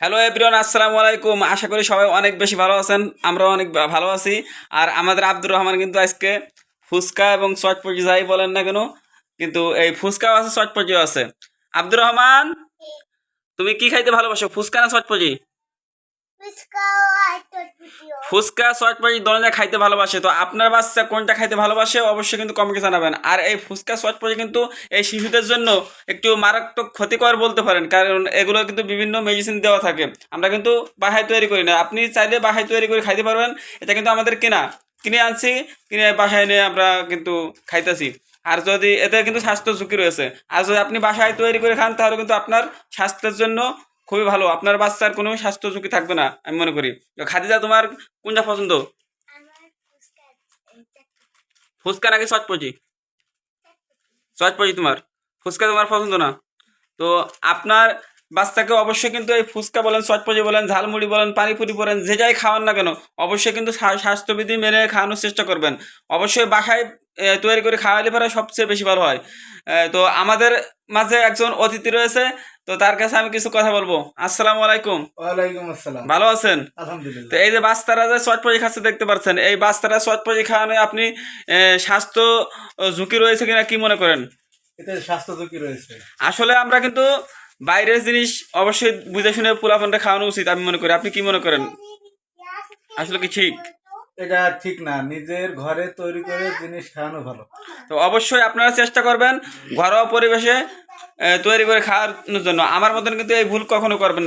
Hello everyone আসসালামু আলাইকুম। আশা করি সবাই অনেক বেশি ভালো আছেন। আমরা অনেক ভালো আছি। আর আমাদের আব্দুর রহমান কিন্তু আজকে ফুচকা এবং চটপটি যাই বলেন না কেন, কিন্তু এই ফুচকাও আছে, চটপটিও আছে। আব্দুর রহমান, তুমি কি খাইতে ভালোবাসো, ফুচকা না চটপটি? ফুচকা ফুচকা চটপটি দোনোটা খাইতে ভালোবাসে। তো আপনার বাচ্চা কোনটা খাইতে ভালোবাসে অবশ্যই কিন্তু কমেন্টে জানাবেন। আর এই ফুচকা চটপটি কিন্তু এই শিশুদের জন্য একটু মারাত্মক ক্ষতিকর বলতে পারেন। কারণ এগুলো কিন্তু বিভিন্ন মেডিসিন দেওয়া থাকে। আমরা কিন্তু বাসায় তৈরি করি না। আপনি চাইলে বাসায় তৈরি করে খাইতে পারবেন। এটা কিন্তু আমাদের কেনা। কিনে আনছি, কিনে বাসায় নিয়ে আমরা কিন্তু খাইতেছি। আর যদি এতে কিন্তু স্বাস্থ্য ঝুঁকি রয়েছে। আর যদি আপনি বাসায় তৈরি করে খান, তাহলে কিন্তু আপনার স্বাস্থ্যের জন্য খুবই ভালো। আপনার বাচ্চার কোনো স্বাস্থ্য ঝুঁকি থাকবে না, আমি মনে করি। খাদিজা, তোমার কোনটা পছন্দ? ফুচকা নাকি চটপটি চটপটি তোমার। ফুচকা তোমার পছন্দ না। তো আপনার বাচ্চাকে অবশ্যই কিন্তু এই ফুচকা বলেন চটপটি বলেন, ঝালমুড়ি বলেন, পানিপুরি বলেন, যে যাই খাওয়ান না কেন, অবশ্যই কিন্তু স্বাস্থ্যবিধি মেনে খাওয়ানোর চেষ্টা করবেন। অবশ্যই বাসায় তৈরি করে খাওয়ালে পরে সবচেয়ে বেশি ভালো হয়। তো আমাদের মাঝে একজন অতিথি রয়েছে তো তার কাছে আমি কিছু কথা বলব। আসসালামু আলাইকুম। ওয়ালাইকুম আসসালাম। ভালো আছেন? তো এই যে বাচ্চারা যে চটপটি খাচ্ছে দেখতে পাচ্ছেন এই বাচ্চারা চটপটি খাওয়ানো আপনি স্বাস্থ্য ঝুঁকি রয়েছে কিনা কি মনে করেন? এতে স্বাস্থ্য ঝুঁকি রয়েছে। আসলে আমরা কিন্তু বাইরের জিনিস অবশ্যই বুঝে শুনে পোলাপানটা খাওয়ানো উচিত আমি মনে করি। আপনি কি মনে করেন? আসলে কি ঠিক? এটা ঠিক না নিজের ঘরে তৈরি করে জিনিস খাওয়ানো ভালো। তো অবশ্যই আপনারা চেষ্টা করবেন ঘরোয়া পরিবেশে তৈরি করে খাওয়ার জন্য আমার মতন কিন্তু এই ভুল কখনো করবেন।